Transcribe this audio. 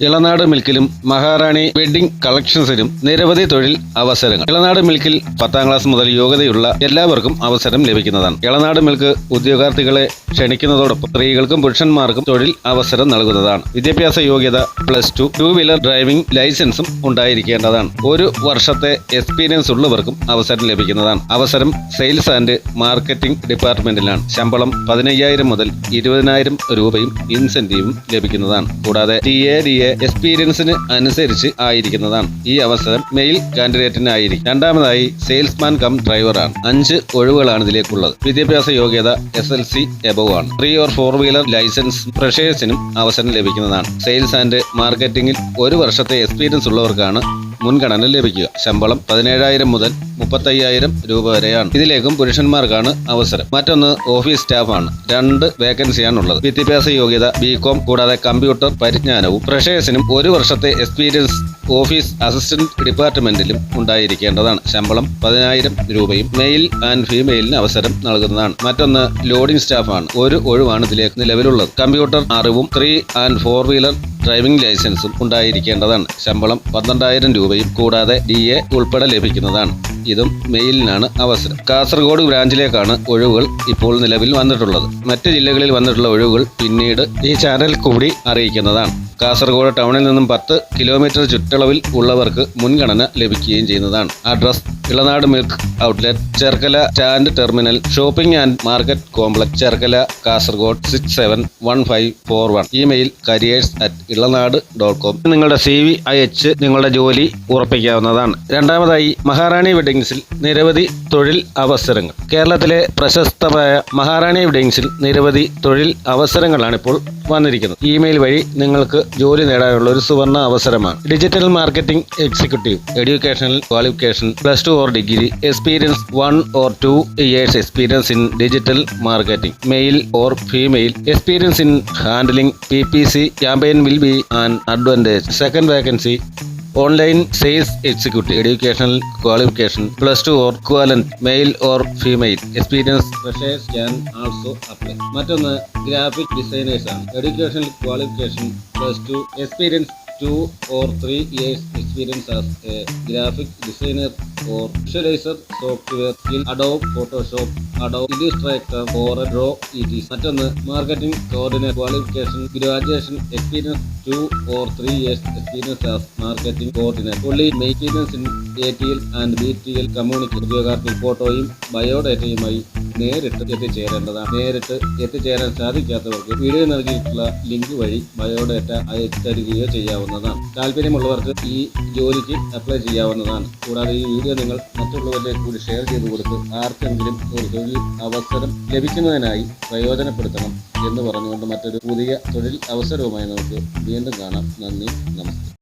ഇളനാട് മിൽക്കിലും മഹാറാണി wedding കളക്ഷൻസിലും നിരവധി തൊഴിൽ അവസരങ്ങൾ. ഇളനാട് മിൽക്കിൽ പത്താം ക്ലാസ് മുതൽ യോഗ്യതയുള്ള എല്ലാവർക്കും അവസരം ലഭിക്കുന്നതാണ്. ഇളനാട് മിൽക്ക് ഉദ്യോഗാർത്ഥികളെ ക്ഷണിക്കുന്നതോടൊപ്പം സ്ത്രീകൾക്കും പുരുഷന്മാർക്കും തൊഴിൽ അവസരം നൽകുന്നതാണ്. വിദ്യാഭ്യാസ യോഗ്യത plus two two wheeler driving ലൈസൻസും ഉണ്ടായിരിക്കേണ്ടതാണ്. ഒരു വർഷത്തെ എക്സ്പീരിയൻസ് ഉള്ളവർക്കും അവസരം ലഭിക്കുന്നതാണ്. അവസരം സെയിൽസ് ആൻഡ് മാർക്കറ്റിംഗ് ഡിപ്പാർട്ട്മെന്റിലാണ്. ശമ്പളം പതിനയ്യായിരം മുതൽ ഇരുപതിനായിരം രൂപയും ഇൻസെന്റീവും ലഭിക്കുന്നതാണ്. കൂടാതെ ടി എ ഡി എക്സ്പീരിയൻസിന് അനുസരിച്ച് ആയിരിക്കുന്നതാണ്. ഈ അവസരം മെയിൽ കാൻഡിഡേറ്റിനായിരിക്കും. രണ്ടാമതായി സെയിൽസ്മാൻ കം ഡ്രൈവറാണ്. അഞ്ച് ഒഴിവുകളാണ് ഇതിലേക്കുള്ളത്. വിദ്യാഭ്യാസ യോഗ്യത എസ് എൽ സി എബവ് ആണ്. Three or four wheeler licence ഫ്രഷേഴ്സിനും അവസരം ലഭിക്കുന്നതാണ്. സെയിൽസ് ആൻഡ് മാർക്കറ്റിംഗിൽ ഒരു വർഷത്തെ എക്സ്പീരിയൻസ് ഉള്ളവർക്കാണ് മുൻഗണന ലഭിക്കുക. ശമ്പളം പതിനേഴായിരം മുതൽ മുപ്പത്തയ്യായിരം രൂപ വരെയാണ്. ഇതിലേക്കും പുരുഷന്മാർക്കാണ് അവസരം. മറ്റൊന്ന് ഓഫീസ് സ്റ്റാഫാണ്. രണ്ട് വേക്കൻസിയാണ് ഉള്ളത് വിദ്യാഭ്യാസ യോഗ്യത ബി കോം കൂടാതെ കമ്പ്യൂട്ടർ പരിജ്ഞാനവും ഫ്രഷേഴ്സിനും ഒരു വർഷത്തെ എക്സ്പീരിയൻസ് ഓഫീസ് അസിസ്റ്റന്റ് ഡിപ്പാർട്ട്മെന്റിലും ഉണ്ടായിരിക്കേണ്ടതാണ്. ശമ്പളം പതിനായിരം രൂപയും മെയിൽ ആൻഡ് ഫീമെയിലിന് അവസരം നൽകുന്നതാണ്. മറ്റൊന്ന് ലോഡിംഗ് സ്റ്റാഫാണ്. ഒരു ഒഴിവാണ് ഇതിലേക്ക് നിലവിലുള്ളത്. കമ്പ്യൂട്ടർ അറിവും three and four wheeler driving ലൈസൻസും ഉണ്ടായിരിക്കേണ്ടതാണ്. ശമ്പളം പന്ത്രണ്ടായിരം രൂപയും കൂടാതെ ഡി എ ഉൾപ്പെടെ ലഭിക്കുന്നതാണ്. ഇതും മെയിലിനാണ് അവസരം. കാസർഗോഡ് ബ്രാഞ്ചിലേക്കാണ് ഒഴിവുകൾ ഇപ്പോൾ നിലവിൽ വന്നിട്ടുള്ളത്. മറ്റ് ജില്ലകളിൽ വന്നിട്ടുള്ള ഒഴിവുകൾ പിന്നീട് ഈ ചാനൽ കൂടി അറിയിക്കുന്നതാണ്. കാസർഗോഡ് ടൗണിൽ നിന്നും പത്ത് കിലോമീറ്റർ ചുറ്റളവിൽ ഉള്ളവർക്ക് മുൻഗണന ലഭിക്കുകയും ചെയ്യുന്നതാണ്. Address Elanad milk outlet Cherkala stand terminal shopping and market complex Cherkala Kasaragod six seven one five four one email careers at Elanad dot com നിങ്ങളുടെ സി വി അയച്ച് നിങ്ങളുടെ ജോലി ഉറപ്പിക്കാവുന്നതാണ്. രണ്ടാമതായി മഹാറാണി വെഡിങ്സിൽ നിരവധി തൊഴിൽ അവസരങ്ങൾ. കേരളത്തിലെ പ്രശസ്തമായ മഹാറാണി വെഡിങ്സിൽ നിരവധി തൊഴിൽ അവസരങ്ങളാണ് ഇപ്പോൾ വന്നിരിക്കുന്നത്. ഇമെയിൽ വഴി നിങ്ങൾക്ക് ജോലി നേടാനുള്ള ഒരു സുവർണ അവസരമാണ്. Digital marketing executive educational qualification plus two or degree experience one or two years experience in digital marketing male or female experience in handling P P C campaign will be an advantage second vacancy online sales executive educational qualification plus two or equivalent male or female experience also apply. മറ്റൊന്ന് graphic designers ആണ് educational qualification plus two experience two or three years experience as a graphic designer or visualizer software in Adobe Photoshop Adobe illustrator or draw E is മറ്റൊന്ന് marketing coordinate qualification graduation experience two or three years experience as marketing coordinate only maintenance in A T L and B T L communication ഉദ്യോഗാർത്ഥി ഫോട്ടോയും ബയോഡേറ്റയുമായി നേരിട്ട് എത്തിച്ചേരേണ്ടതാണ്. നേരിട്ട് എത്തിച്ചേരാൻ സാധിക്കാത്തവർക്ക് video നൽകിയിട്ടുള്ള link വഴി ബയോഡേറ്റ അയച്ചു തരികയോ ചെയ്യാവുന്നതാണ്. താല്പര്യമുള്ളവർക്ക് ഈ ജോലിക്ക് അപ്ലൈ ചെയ്യാവുന്നതാണ്. കൂടാതെ ഈ വീഡിയോ നിങ്ങൾ മറ്റുള്ളവരിലേക്ക് കൂടി ഷെയർ ചെയ്തു കൊടുത്ത് ആർക്കെങ്കിലും ഒരു തൊഴിൽ അവസരം ലഭിക്കുന്നതിനായി പ്രയോജനപ്പെടുത്തണം എന്ന് പറഞ്ഞുകൊണ്ട് മറ്റൊരു പുതിയ തൊഴിൽ അവസരവുമായി നമുക്ക് വീണ്ടും കാണാം. നന്ദി നമസ്കാരം.